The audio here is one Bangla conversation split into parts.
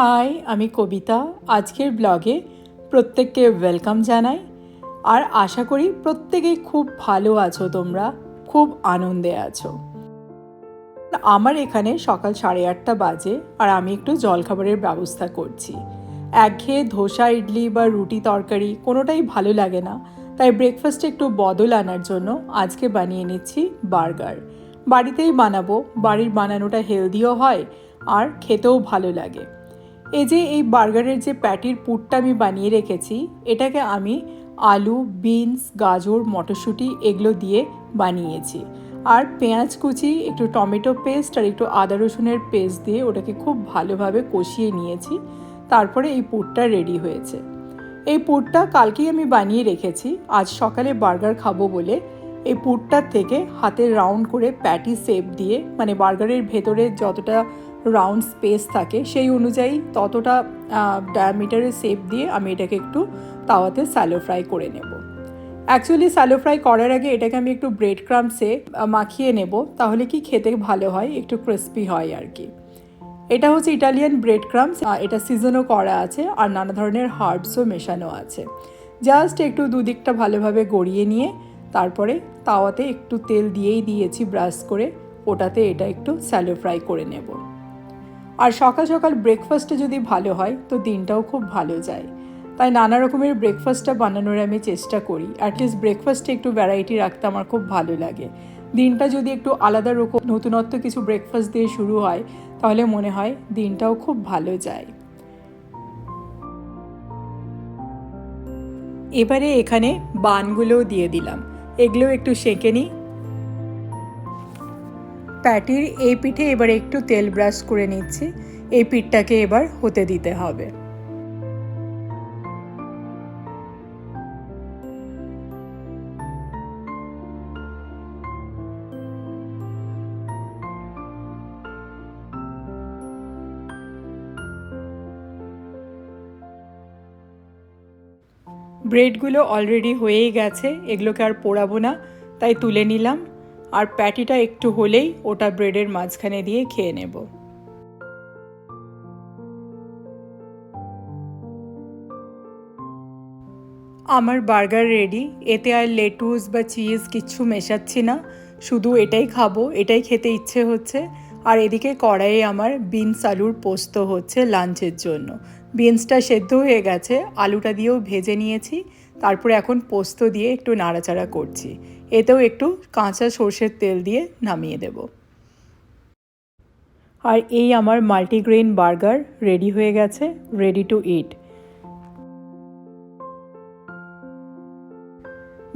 হাই, আমি কবিতা। আজকের ব্লগে প্রত্যেককে ওয়েলকাম জানাই। আর আশা করি প্রত্যেকেই খুব ভালো আছো তোমরা, খুব আনন্দে আছো। আমার এখানে সকাল সাড়ে আটটা বাজে আর আমি একটু জলখাবারের ব্যবস্থা করছি। একঘেয়ে ধোসা, ইডলি বা রুটি তরকারি কোনোটাই ভালো লাগে না। তাই ব্রেকফাস্টে একটু বদল আনার জন্য আজকে বানিয়ে নিচ্ছি বার্গার। বাড়িতেই বানাবো, বাড়ির বানানোটা হেলদিও হয় আর খেতেও ভালো লাগে। এই যে এই বার্গারের যে প্যাটির পুরটা আমি বানিয়ে রেখেছি, এটাকে আমি আলু, বিনস, গাজর, মটরশুঁটি এগুলো দিয়ে বানিয়েছি। আর পেঁয়াজ কুচি, একটু টমেটো পেস্ট আর একটু আদা রসুনের পেস্ট দিয়ে ওটাকে খুব ভালোভাবে কষিয়ে নিয়েছি। তারপরে এই পুরটা রেডি হয়েছে। এই পুরটা কালকেই আমি বানিয়ে রেখেছি। আজ সকালে বার্গার খাব বলে এই পুরটার থেকে হাতে রাউন্ড করে প্যাটি শেপ দিয়ে মানে বার্গারের ভেতরে যতটা রাউন্ড স্পেস থাকে, সেই অনুযায়ী ততটা ডায়ামিটারের শেপ দিয়ে আমি এটাকে একটু তাওয়াতে স্যালো ফ্রাই করে নেব। অ্যাকচুয়ালি স্যালো ফ্রাই করার আগে এটাকে আমি একটু ব্রেড ক্রামসে মাখিয়ে নেব, তাহলে কি খেতে ভালো হয়, একটু ক্রিস্পি হয় আর কি। এটা হচ্ছে ইটালিয়ান ব্রেড ক্রামস এটা সিজনও করা আছে আর নানা ধরনের হার্বসও মেশানো আছে। জাস্ট একটু দুদিকটা ভালোভাবে গড়িয়ে নিয়ে, তারপরে তাওয়াতে একটু তেল দিয়েই দিয়েছি ব্রাশ করে, ওটাতে এটা একটু স্যালো ফ্রাই করে নেব। আর সকাল সকাল ব্রেকফাস্টে যদি ভালো হয়, তো দিনটাও খুব ভালো যায়। তাই নানা রকমের ব্রেকফাস্টটা বানানোর আমি চেষ্টা করি। অ্যাটলিস্ট ব্রেকফাস্টে একটু ভ্যারাইটি রাখতে আমার খুব ভালো লাগে। দিনটা যদি একটু আলাদা রকম, নতুনত্ব কিছু ব্রেকফাস্ট দিয়ে শুরু হয়, তাহলে মনে হয় দিনটাও খুব ভালো যায়। এবারে এখানে বানগুলোও দিয়ে দিলাম। এগুলো একটু সেঁকে নিই। প্যাটির এই পিঠে এবার একটু তেল ব্রাশ করে নিচ্ছি। এই পিঠটাকে এবার হতে দিতে হবে। ব্রেডগুলো অলরেডি হয়েই গেছে, এগুলোকে আর পোড়াবো না। তাই তুলে নিলাম, আর প্যাটিটা একটু হলেই ওটা ব্রেডের মাঝখানে দিয়ে খেয়ে নেব। আমার বার্গার রেডি এতে আর লেটুস বা চিজ কিচ্ছু মেশাচ্ছি না, শুধু এটাই খাব, এটাই খেতে ইচ্ছে হচ্ছে। আর এদিকে কড়াইয়ে আমার বিনস আলুর পোস্ত হচ্ছে লাঞ্চের জন্য। বিনসটা সেদ্ধ হয়ে গেছে, আলুটা দিয়েও ভেজে নিয়েছি, তারপরে এখন পোস্ত দিয়ে একটু নাড়াচাড়া করছি। এতেও একটু কাঁচা সর্ষের তেল দিয়ে নামিয়ে দেব। আর এই আমার মাল্টিগ্রেন বার্গার রেডি হয়ে গেছে রেডি টু ইট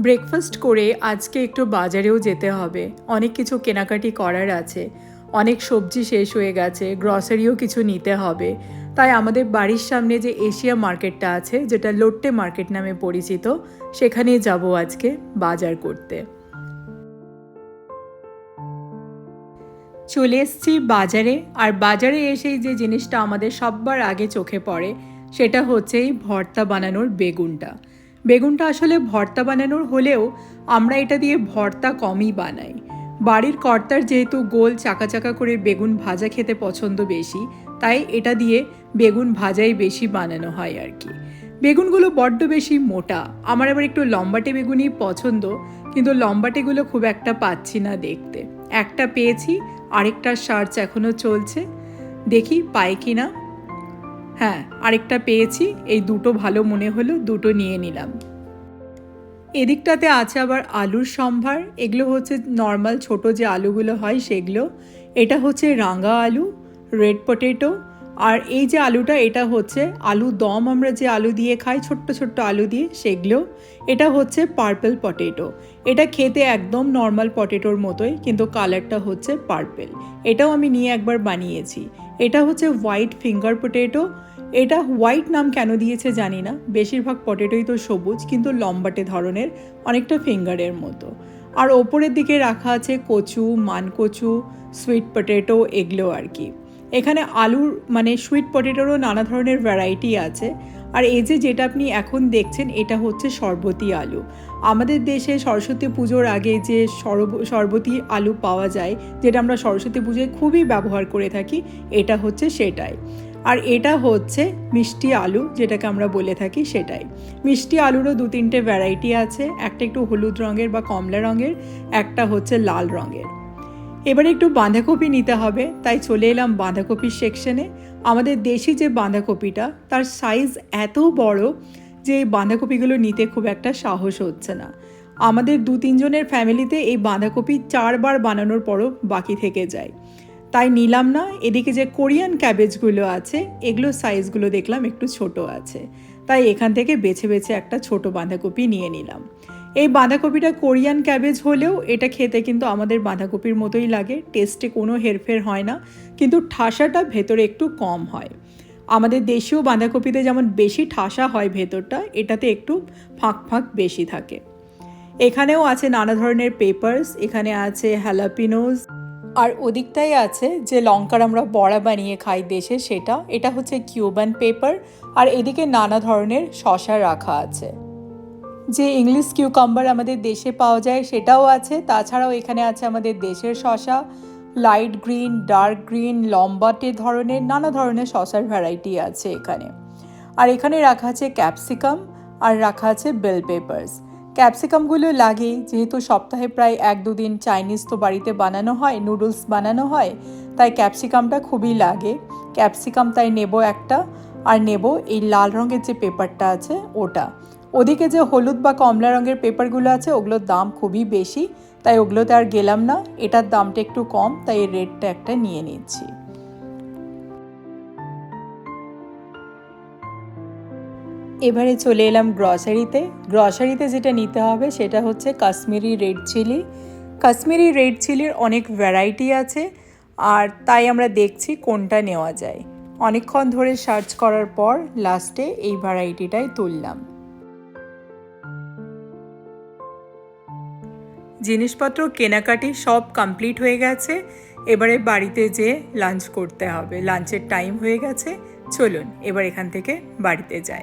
ব্রেকফাস্ট করে আজকে একটু বাজারেও যেতে হবে। অনেক কিছু কেনাকাটি করার আছে। অনেক সবজি শেষ হয়ে গেছে গ্রসারিও কিছু নিতে হবে। তাই আমাদের বাড়ির সামনে যে এশিয়া মার্কেটটা আছে, যেটা লোট্টে মার্কেট নামে পরিচিত, সেখানেই যাব আজকে বাজার করতে। চলে এসছি বাজারে, আর বাজারে এসেই যে জিনিসটা আমাদের সববার আগে চোখে পড়ে, সেটা হচ্ছে এই ভর্তা বানানোর বেগুনটা। বেগুনটা আসলে ভর্তা বানানোর হলেও আমরা এটা দিয়ে ভর্তা কমই বানাই। বাড়ির কর্তার যেহেতু গোল চাকা চাকা করে বেগুন ভাজা খেতে পছন্দ বেশি তাই এটা দিয়ে বেগুন ভাজাই বেশি বানানো হয় আর কি। বেগুনগুলো বড্ড বেশি মোটা। আমার আবার একটু লম্বাটে বেগুনই পছন্দ, কিন্তু লম্বাটেগুলো খুব একটা পাচ্ছি না দেখতে। একটা পেয়েছি আরেকটার সার্চ এখনও চলছে। দেখি পাই কি না হ্যাঁ আরেকটা পেয়েছি, এই দুটো ভালো মনে হলো, দুটো নিয়ে নিলাম। এদিকটাতে আছে আবার আলুর সম্ভার। এগুলো হচ্ছে নর্মাল ছোট যে আলুগুলো হয় সেগুলো। এটা হচ্ছে রাঙা আলু। রেড পটেটো আর এই যে আলুটা, এটা হচ্ছে আলু দম আমরা যে আলু দিয়ে খাই, ছোট্ট ছোট্ট আলু দিয়ে, সেগুলো। এটা হচ্ছে পার্পেল পটেটো এটা খেতে একদম নর্মাল পটেটোর মতোই, কিন্তু কালারটা হচ্ছে পার্পেল এটাও আমি নিয়ে একবার বানিয়েছি। এটা হচ্ছে হোয়াইট ফিঙ্গার পটেটো এটা হোয়াইট নাম কেন দিয়েছে জানি না। বেশিরভাগ পটেটোই তো সবুজ, কিন্তু লম্বাটে ধরনের, অনেকটা ফিঙ্গারের মতো। আর ওপরের দিকে রাখা আছে কচু মানকচু সুইট পটেটো এগুলো আর কি। এখানে আলুর মানে সুইট পটেটোরও নানা ধরনের ভ্যারাইটি আছে। আর এই যে যেটা আপনি এখন দেখছেন, এটা হচ্ছে শরবতী আলু। আমাদের দেশে সরস্বতী পুজোর আগে যে সরব শরবতী আলু পাওয়া যায়, যেটা আমরা সরস্বতী পুজোয় খুবই ব্যবহার করে থাকি, এটা হচ্ছে সেটাই। আর এটা হচ্ছে মিষ্টি আলু, যেটাকে আমরা বলে থাকি সেটাই। মিষ্টি আলুরও দু তিনটে ভ্যারাইটি আছে, একটা একটু হলুদ রঙের বা কমলা রঙের, একটা হচ্ছে লাল রঙের। এবারে একটু বাঁধাকপি নিতে হবে, তাই চলে এলাম বাঁধাকপির সেকশনে আমাদের দেশি যে বাঁধাকপিটা, তার সাইজ এত বড় যে এই বাঁধাকপিগুলো নিতে খুব একটা সাহস হচ্ছে না। আমাদের দু তিনজনের ফ্যামিলিতে এই বাঁধাকপি চারবার বানানোর পরও বাকি থেকে যায়। তাই নিলাম না, এদিকে যে কোরিয়ান ক্যাবেজগুলো আছে, এগুলো সাইজগুলো দেখলাম একটু ছোট আছে। তাই এখান থেকে বেছে বেছে একটা ছোট বাঁধাকপি নিয়ে নিলাম। এই বাঁধাকপিটা কোরিয়ান ক্যাবেজ হলেও এটা খেতে কিন্তু আমাদের বাঁধাকপির মতোই লাগে, টেস্টে কোনো হেরফের হয় না, কিন্তু ঠাসাটা ভেতরে একটু কম হয়। আমাদের দেশীয় বাঁধাকপিতে যেমন বেশি ঠাসা হয় ভেতরটা, এটাতে একটু ফাঁক ফাঁক বেশি থাকে। এখানেও আছে নানা ধরনের পেপার্স, এখানে আছে হ্যালাপিনোজ আর ওদিকটাই আছে যে লঙ্কার আমরা বড়া বানিয়ে খাই দেশে সেটা, এটা হচ্ছে কিউবান পেপার, আর এদিকে নানা ধরনের শশা রাখা আছে। যে ইংলিশ কিউকাম্বার আমাদের দেশে পাওয়া যায় সেটাও আছে। তাছাড়াও এখানে আছে আমাদের দেশের শশা লাইট গ্রিন ডার্ক গ্রিন লম্বাটে ধরনের, নানা ধরনের শশার ভ্যারাইটি আছে এখানে। আর এখানে রাখা আছে ক্যাপসিকাম আর রাখা আছে বেল পেপার্স ক্যাপসিকামগুলো লাগেই যেহেতু সপ্তাহে প্রায় এক দুদিন চাইনিজ তো বাড়িতে বানানো হয় নুডলস বানানো হয়, তাই ক্যাপসিকামটা খুবই লাগে। ক্যাপসিকাম তাই নেব একটা, আর নেব এই লাল রঙের যে পেপারটা আছে ওটা। ওদিকে যে হলুদ বা কমলা রঙের পেপারগুলো আছে, ওগুলোর দাম খুবই বেশি, তাই ওগুলোতে আর গেলাম না। এটার দামটা একটু কম, তাই এর রেটটা একটা নিয়ে নিচ্ছি। এবারে চলে এলাম গ্রসারিতে। গ্রসারিতে যেটা নিতে হবে, সেটা হচ্ছে Kashmiri red chilli. Kashmiri red চিলির অনেক ভ্যারাইটি আছে, আর তাই আমরা দেখছি কোনটা নেওয়া যায়। অনেকক্ষণ ধরে সার্চ করার পর লাস্টে এই ভ্যারাইটিটাই তুললাম। জিনিসপত্র কেনাকাটি সব কমপ্লিট হয়ে গেছে। এবারে বাড়িতে যে লাঞ্চ করতে হবে। লাঞ্চের টাইম হয়ে গেছে। চলুন, এবার এখান থেকে বাড়িতে যাই।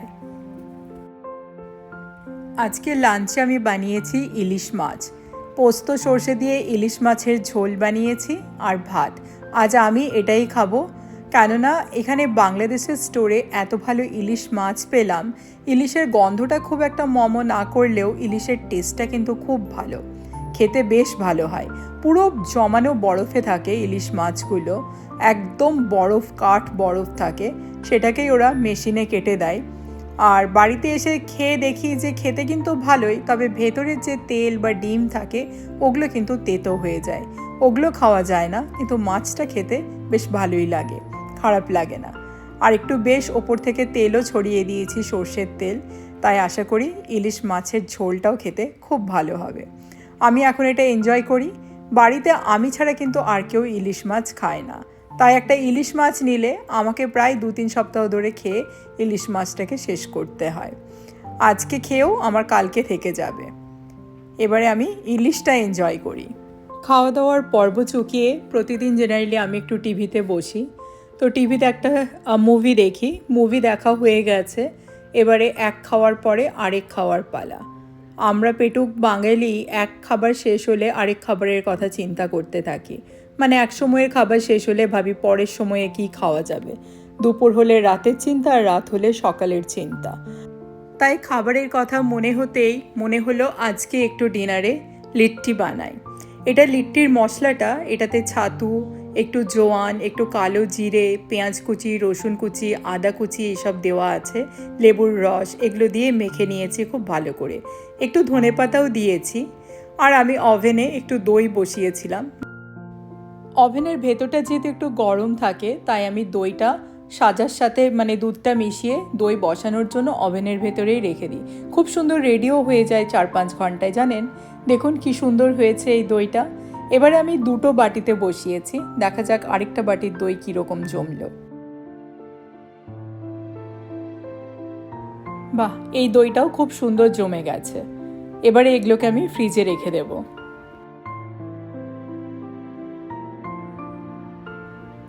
আজকে লাঞ্চে আমি বানিয়েছি ইলিশ মাছ। পোস্ত সর্ষে দিয়ে ইলিশ মাছের ঝোল বানিয়েছি আর ভাত। আজ আমি এটাই খাব। কেননা, এখানে বাংলাদেশের স্টোরে এত ভালো ইলিশ মাছ পেলাম। ইলিশের গন্ধটা খুব একটা মম না করলেও ইলিশের টেস্টটা কিন্তু খুব ভালো। খেতে বেশ ভালো হয়। পুরো জমানো বরফে থাকে ইলিশ মাছগুলো। একদম বরফ, কাঠ বরফ থাকে। সেটাকেই ওরা মেশিনে কেটে দেয়। আর বাড়িতে এসে খেয়ে দেখি যে খেতে কিন্তু ভালোই, তবে ভেতরের যে তেল বা ডিম থাকে, ওগুলো কিন্তু তেতো হয়ে যায়। ওগুলো খাওয়া যায় না, কিন্তু মাছটা খেতে বেশ ভালোই লাগে, খারাপ লাগে না। আর একটু বেশ ওপর থেকে তেলও ছড়িয়ে দিয়েছি সর্ষের তেল। তাই আশা করি ইলিশ মাছের ঝোলটাও খেতে খুব ভালো হবে। আমি এখন এটা এনজয় করি। বাড়িতে আমি ছাড়া কিন্তু আর কেউ ইলিশ মাছ খায় না। তাই একটা ইলিশ মাছ নিলে আমাকে প্রায় দু তিন সপ্তাহ ধরে খেয়ে ইলিশ মাছটাকে শেষ করতে হয়। আজকে খেয়েও আমার কালকে থেকে যাবে। এবারে আমি ইলিশটা এনজয় করি। খাওয়া দাওয়ার পর্ব চুকিয়ে প্রতিদিন জেনারেলি আমি একটু টিভিতে বসি। তো টিভিতে একটা মুভি দেখি। মুভি দেখা হয়ে গেছে। এবারে এক খাওয়ার পরে আরেক খাওয়ার পালা। আমরা পেটুক বাঙালি, এক খাবার শেষ হলে আরেক খাবারের কথা চিন্তা করতে থাকি। মানে এক সময়ের খাবার শেষ হলে ভাবি পরের সময়ে কি খাওয়া যাবে। দুপুর হলে রাতের চিন্তা আর রাত হলে সকালের চিন্তা। তাই খাবারের কথা মনে হতেই মনে হলো আজকে একটু ডিনারে লিট্টি বানাই। এটা লিট্টির মশলাটা, এটাতে ছাতু, একটু জোয়ান, একটু কালো জিরে, পেঁয়াজ কুচি, রসুন কুচি, আদা কুচি, এসব দেওয়া আছে, লেবুর রস, এগুলো দিয়ে মেখে নিয়েছি খুব ভালো করে। একটু ধনে পাতাও দিয়েছি আর আমি ওভেনে একটু দই বসিয়েছিলাম। ওভেনের ভেতরটা যেহেতু একটু গরম থাকে, তাই আমি দইটা সাজার সাথে মানে দুধটা মিশিয়ে দই বসানোর জন্য ওভেনের ভেতরেই রেখে দিই। খুব সুন্দর রেডিও হয়ে যায় চার পাঁচ ঘন্টায়, জানেন? দেখুন কি সুন্দর হয়েছে এই দইটা। এবারে আমি দুটো বাটিতে বসিয়েছি, দেখা যাক আরেকটা বাটির দই কীরকম জমলো। বাহ, এই দইটাও খুব সুন্দর জমে গেছে। এবারে এগুলোকে আমি ফ্রিজে রেখে দেব।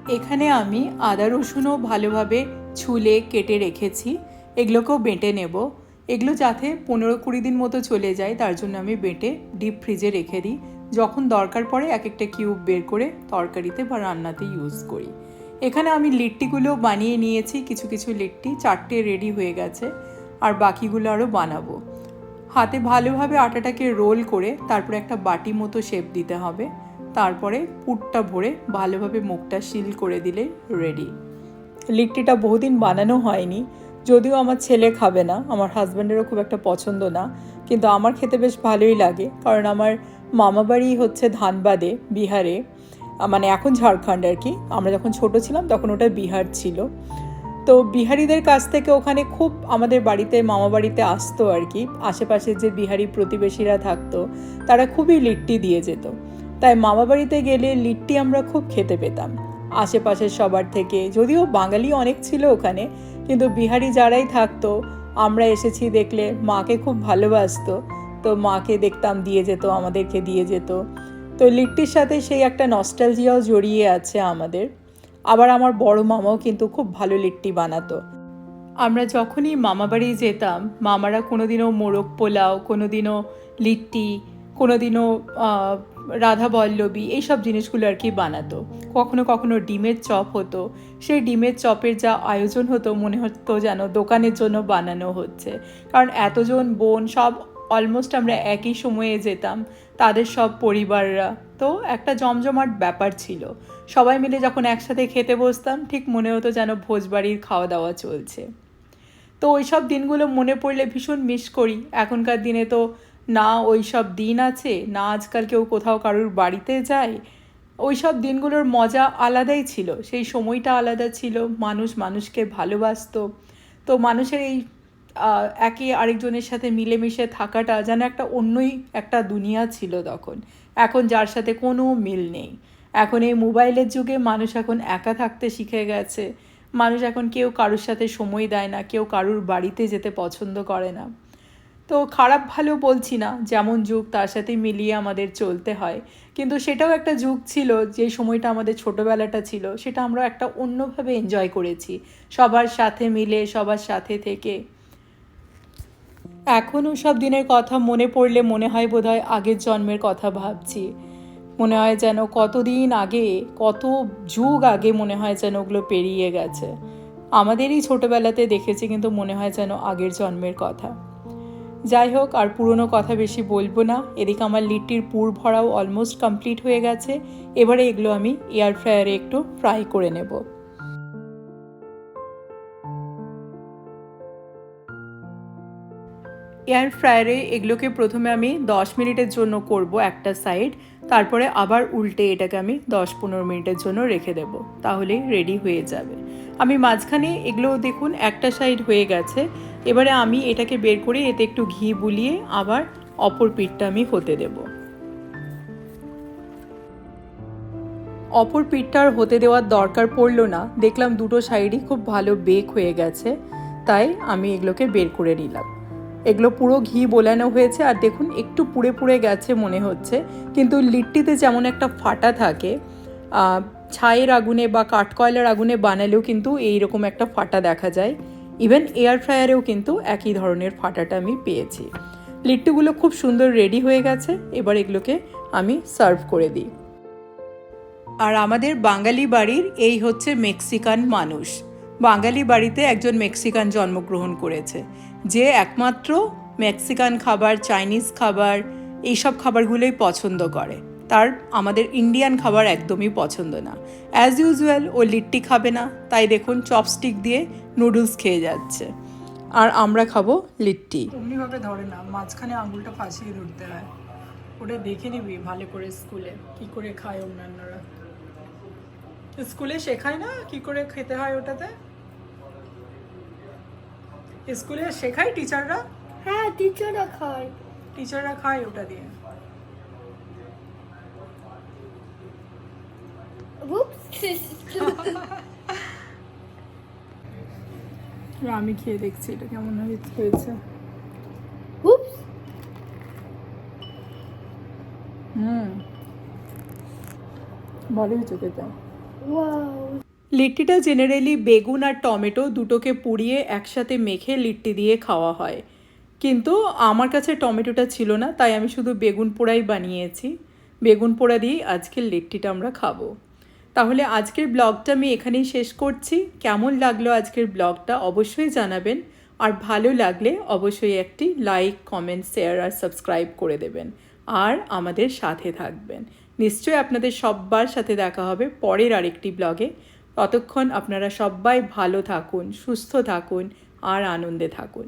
এখানে আমি আদা রসুনও ভালোভাবে ছুলে কেটে রেখেছি। এগুলোকেও বেঁটে নেব। এগুলো যাতে পনেরো কুড়ি দিন মতো চলে যায়, তার জন্য আমি বেটে ডিপ ফ্রিজে রেখে দিই। যখন দরকার পড়ে এক একটা কিউব বের করে তরকারিতে বা রান্নাতে ইউজ করি। এখানে আমি লিট্টিগুলো বানিয়ে নিয়েছি, কিছু কিছু লিট্টি, চারটে রেডি হয়ে গেছে। আর বাকিগুলো আরও বানাবো। হাতে ভালোভাবে আটাটাকে রোল করে তারপরে একটা বাটি মতো শেপ দিতে হবে। তারপরে পুরটা ভরে ভালোভাবে মুখটা সিল করে দিলে রেডি লিট্টিটা বহুদিন বানানো হয়নি, যদিও আমার ছেলে খাবে না, আমার হাজব্যান্ডেরও খুব একটা পছন্দ না, কিন্তু আমার খেতে বেশ ভালোই লাগে, কারণ আমার মামাবাড়ি হচ্ছে ধানবাদে, বিহারে মানে এখন ঝাড়খণ্ড আর কি। আমরা যখন ছোট ছিলাম তখন ওটা বিহার ছিল। তো বিহারিদের কাছ থেকে ওখানে খুব আমাদের বাড়িতে, মামা বাড়িতে আসতো আর কি। আশেপাশে যে বিহারি প্রতিবেশীরা থাকতো, তারা খুবই লিট্টি দিয়ে যেত। তাই মামা বাড়িতে গেলে লিট্টি আমরা খুব খেতে পেতাম। আশেপাশের সবার থেকে, যদিও বাঙালি অনেক ছিল ওখানে, কিন্তু বিহারি যারাই থাকতো, আমরা এসেছি দেখলে মাকে খুব ভালোবাসতো। তো মাকে দেখতাম দিয়ে যেত, আমাদেরকে দিয়ে যেত। তো লিট্টির সাথে সেই একটা নস্টালজিয়াও জড়িয়ে আছে আমাদের। আবার আমার বড় মামাও কিন্তু খুব ভালো লিট্টি বানাতো। আমরা যখনই মামাবাড়ি যেতাম, মামারা কোনোদিনও মোরগ পোলাও, কোনোদিনও লিট্টি, কোনোদিনও রাধা বল্লবী এইসব জিনিসগুলো আর কি বানাতো। কখনো কখনো ডিমের চপ হতো। সেই ডিমের চপের যা আয়োজন হতো, মনে হতো যেন দোকানের জন্য বানানো হচ্ছে। কারণ এতজন বোন সব অলমোস্ট আমরা একই সময়ে যেতাম। তাদের সব পরিবাররা। তো একটা জমজমাট ব্যাপার ছিল। সবাই মিলে যখন একসাথে খেতে বসতাম, ঠিক মনে হতো যেন ভোজবাড়ির খাওয়া দাওয়া চলছে। তো ওই সব দিনগুলো মনে পড়লে ভীষণ মিস করি। এখনকার দিনে তো না ওই সব দিন আছে, না আজকাল কেউ কোথাও কারোর বাড়িতে যায়। ওই সব দিনগুলোর মজা আলাদাই ছিল। সেই সময়টা আলাদা ছিল। মানুষ মানুষকে ভালোবাসতো। তো মানুষের এই একে আরেকজনের সাথে মিলেমিশে থাকাটা যেন একটা অন্যই একটা দুনিয়া ছিল তখন। এখন যার সাথে কোনো মিল নেই। এখন এই মোবাইলের যুগে মানুষ এখন একা থাকতে শিখে গেছে। মানুষ এখন কেউ কারোর সাথে সময় দেয় না, কেউ কারোর বাড়িতে যেতে পছন্দ করে না। তো খারাপ ভালো বলছি না, যেমন যুগ তার সাথে মিলিয়ে আমাদের চলতে হয়। কিন্তু সেটাও একটা যুগ ছিল, যে সময়টা আমাদের ছোটোবেলাটা ছিল, সেটা আমরা একটা অন্যভাবে এনজয় করেছি। সবার সাথে মিলে, সবার সাথে থেকে। এখনও সব দিনের কথা মনে পড়লে মনে হয় বোধহয় আগের জন্মের কথা ভাবছি। মনে হয় যেন কতদিন আগে, কত যুগ আগে মনে হয় যেন ওগুলো পেরিয়ে গেছে। আমাদেরই ছোটোবেলাতে দেখেছি কিন্তু মনে হয় যেন আগের জন্মের কথা। যাই হোক, আর পুরনো কথা বেশি বলব না। এদিকে আমার লিট্টির পুর ভরাও অলমোস্ট কমপ্লিট হয়ে গেছে। এবারে এগুলো আমি এয়ার ফ্রায়ারে একটু ফ্রাই করে নেব। এয়ার ফ্রায়ারে এগুলোকে প্রথমে আমি দশ মিনিটের জন্য করব একটা সাইড তারপরে আবার উল্টে এটাকে আমি দশ পনেরো মিনিটের জন্য রেখে দেব, তাহলে রেডি হয়ে যাবে। আমি মাঝখানে এগুলো দেখুন একটা সাইড হয়ে গেছে, এবারে আমি এটাকে বের করে এতে একটু ঘি বুলিয়ে আবার অপর পিঠটা আমি হতে দেব। অপর পিঠটার হতে দেওয়ার দরকার পড়ল না, দেখলাম দুটো সাইডই খুব ভালো বেক হয়ে গেছে, তাই আমি এগুলোকে বের করে নিলাম। এগুলো পুরো ঘি বোলানো হয়েছে আর দেখুন একটু পুড়ে পুড়ে গেছে মনে হচ্ছে। কিন্তু লিট্টিতে যেমন একটা ফাটা থাকে ছাইয়ের আগুনে বা কাঠকয়লার আগুনে বানালেও কিন্তু এইরকম একটা ফাটা দেখা যায়। ইভেন এয়ার ফ্রায়ারেও কিন্তু একই ধরনের ফাটাটা আমি পেয়েছি। লিট্টিগুলো খুব সুন্দর রেডি হয়ে গেছে, এবার এগুলোকে আমি সার্ভ করে দিই। আর আমাদের বাঙালি বাড়ির এই হচ্ছে মেক্সিকান মানুষ। বাঙালি বাড়িতে একজন মেক্সিকান জন্মগ্রহণ করেছে। যে একমাত্র মেক্সিকান খাবার, চাইনিজ খাবার, এইসব খাবারগুলোই পছন্দ করে। তার আমাদের ইন্ডিয়ান খাবার একদমই পছন্দ না। অ্যাজ ইউজুয়াল ও লিট্টি খাবে না, তাই দেখুন চপস্টিক দিয়ে নুডলস খেয়ে যাচ্ছে। আর আমরা খাব লিট্টি। অমনিভাবে ধরে না, মাঝখানে আঙুলটা ফাঁসিয়ে ধরতে হয়। ওটা দেখে নিবি ভালো করে স্কুলে, কি করে খায় অন্যান্যরা। স্কুলে শেখায় না কি করে খেতে হয় ওটাতে? স্কুলে শেখায় টিচাররা হ্যাঁ টিচাররা খায়। টিচাররা খায় ওটা দিয়ে। আমি খেয়ে দেখছি এটা কেমন হয়েছে. হুম। ভালো হয়েছে খেতে. লিট্টিটা জেনারেলি বেগুন আর টমেটো দুটোকে পুড়িয়ে একসাথে মেখে লিট্টি দিয়ে খাওয়া হয়। কিন্তু আমার কাছে টমেটোটা ছিল না, তাই আমি শুধু বেগুন পোড়াই বানিয়েছি। বেগুন পোড়া দিয়েই আজকের লিট্টিটা আমরা খাব। তাহলে আজকের ব্লগটা আমি এখানেই শেষ করছি। কেমন লাগল আজকের ব্লগটা অবশ্যই জানাবেন। আর ভালো লাগলে অবশ্যই একটি লাইক কমেন্ট শেয়ার আর সাবস্ক্রাইব করে দেবেন। আর আমাদের সাথে থাকবেন। নিশ্চয়ই আপনাদের সব্বার সাথে দেখা হবে পরের আরেকটি ব্লগে। ততক্ষণ আপনারা সবাই ভালো থাকুন সুস্থ থাকুন আর আনন্দে থাকুন।